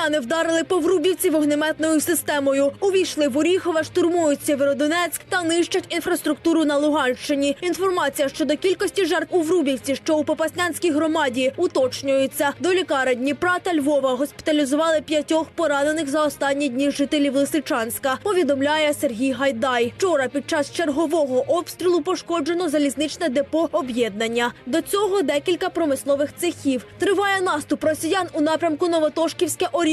Росіяни вдарили по Врубівці вогнеметною системою. Увійшли в Оріхове, штурмують Сєвєродонецьк та нищать інфраструктуру на Луганщині. Інформація щодо кількості жертв у Врубівці, що у Попаснянській громаді, уточнюється. До лікарень Дніпра та Львова госпіталізували п'ятьох поранених за останні дні жителів Лисичанська. Повідомляє Сергій Гайдай. Вчора під час чергового обстрілу пошкоджено залізничне депо об'єднання. До цього декілька промислових цехів. Триває наступ росіян у напрямку Новотошківське Оріхове.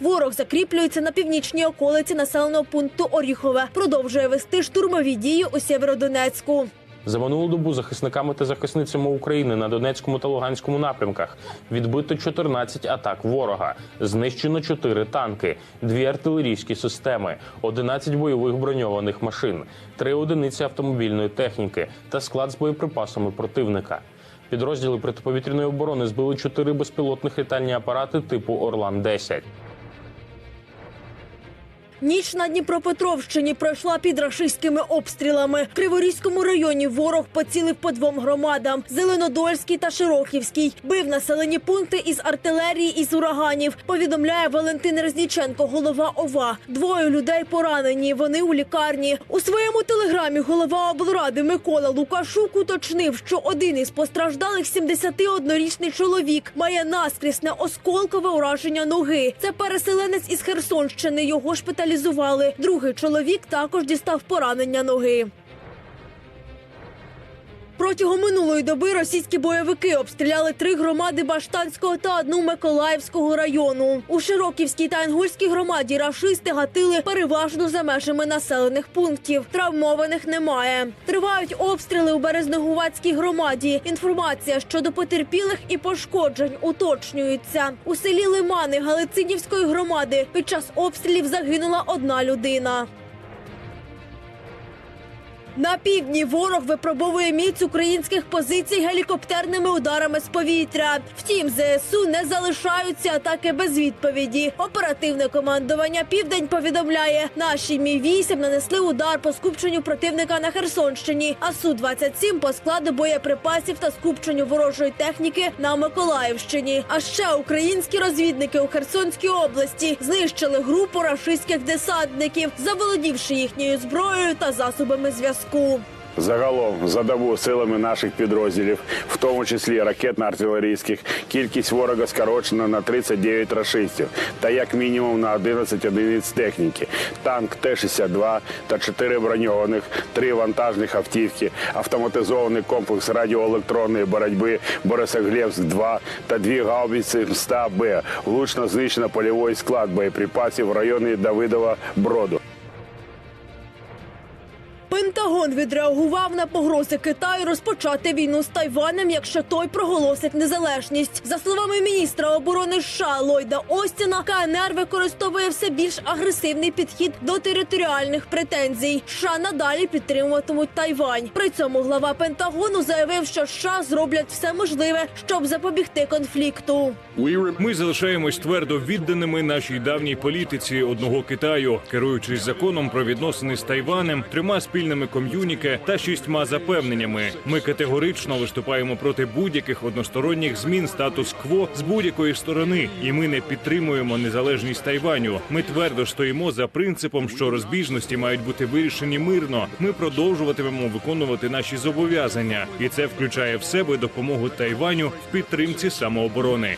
Ворог закріплюється на північній околиці населеного пункту Оріхове. Продовжує вести штурмові дії у Сєвєродонецьку. За минулу добу захисниками та захисницями України на Донецькому та Луганському напрямках відбито 14 атак ворога, знищено 4 танки, 2 артилерійські системи, 11 бойових броньованих машин, 3 одиниці автомобільної техніки та склад з боєприпасами противника. Підрозділи протиповітряної оборони збили чотири безпілотних літальні апарати типу Орлан 10 Ніч на Дніпропетровщині пройшла під рашистськими обстрілами. В Криворізькому районі ворог поцілив по двом громадам: Зеленодольський та Широківський. Бив населені пункти із артилерії і з ураганів. Повідомляє Валентин Резніченко, голова ОВА. Двоє людей поранені. Вони у лікарні. У своєму телеграмі голова облради Микола Лукашук уточнив, що один із постраждалих 71-річний чоловік має наскрісне осколкове ураження ноги. Це переселенець із Херсонщини. Його шпиталізували. Другий чоловік також дістав поранення ноги. Протягом минулої доби російські бойовики обстріляли три громади Баштанського та одну Миколаївського району. У Широківській та Інгульській громаді рашисти гатили переважно за межами населених пунктів. Травмованих немає. Тривають обстріли у Березнегуватській громаді. Інформація щодо потерпілих і пошкоджень уточнюється. У селі Лимани Галицинівської громади під час обстрілів загинула одна людина. На півдні ворог випробовує міць українських позицій гелікоптерними ударами з повітря. Втім, ЗСУ не залишаються атаки без відповіді. Оперативне командування Південь повідомляє, наші мі 8 нанесли удар по скупченню противника на Херсонщині, а су 27 по складу боєприпасів та скупченню ворожої техніки на Миколаївщині. А ще українські розвідники у Херсонській області знищили групу рашистських десантників, заволодівши їхньою зброєю та засобами зв'язку. Загалом за добу силами наших підрозділів, в тому числі ракетно-артилерійських, кількість ворога скорочена на 39 рашистів та як мінімум на 11 одиниць техніки. Танк Т-62 та 4 броньованих, 3 вантажних автівки, автоматизований комплекс радіоелектронної боротьби Борисоглебськ-2 та дві гаубиці МСТА-Б. Влучно знищено польовий склад боєприпасів в районі Давидова Броду. Пентагон відреагував на погрози Китаю розпочати війну з Тайванем, якщо той проголосить незалежність. За словами міністра оборони США Ллойда Остіна, КНР використовує все більш агресивний підхід до територіальних претензій. США надалі підтримуватимуть Тайвань. При цьому глава Пентагону заявив, що США зроблять все можливе, щоб запобігти конфлікту. Ми залишаємось твердо відданими нашій давній політиці одного Китаю, керуючись законом про відносини з Тайванем, трьома спільними ком'юніке та шістьма запевненнями. Ми категорично виступаємо проти будь-яких односторонніх змін статус-кво з будь-якої сторони, і ми не підтримуємо незалежність Тайваню. Ми твердо стоїмо за принципом, що розбіжності мають бути вирішені мирно. Ми продовжуватимемо виконувати наші зобов'язання, і це включає в себе допомогу Тайваню в підтримці самооборони.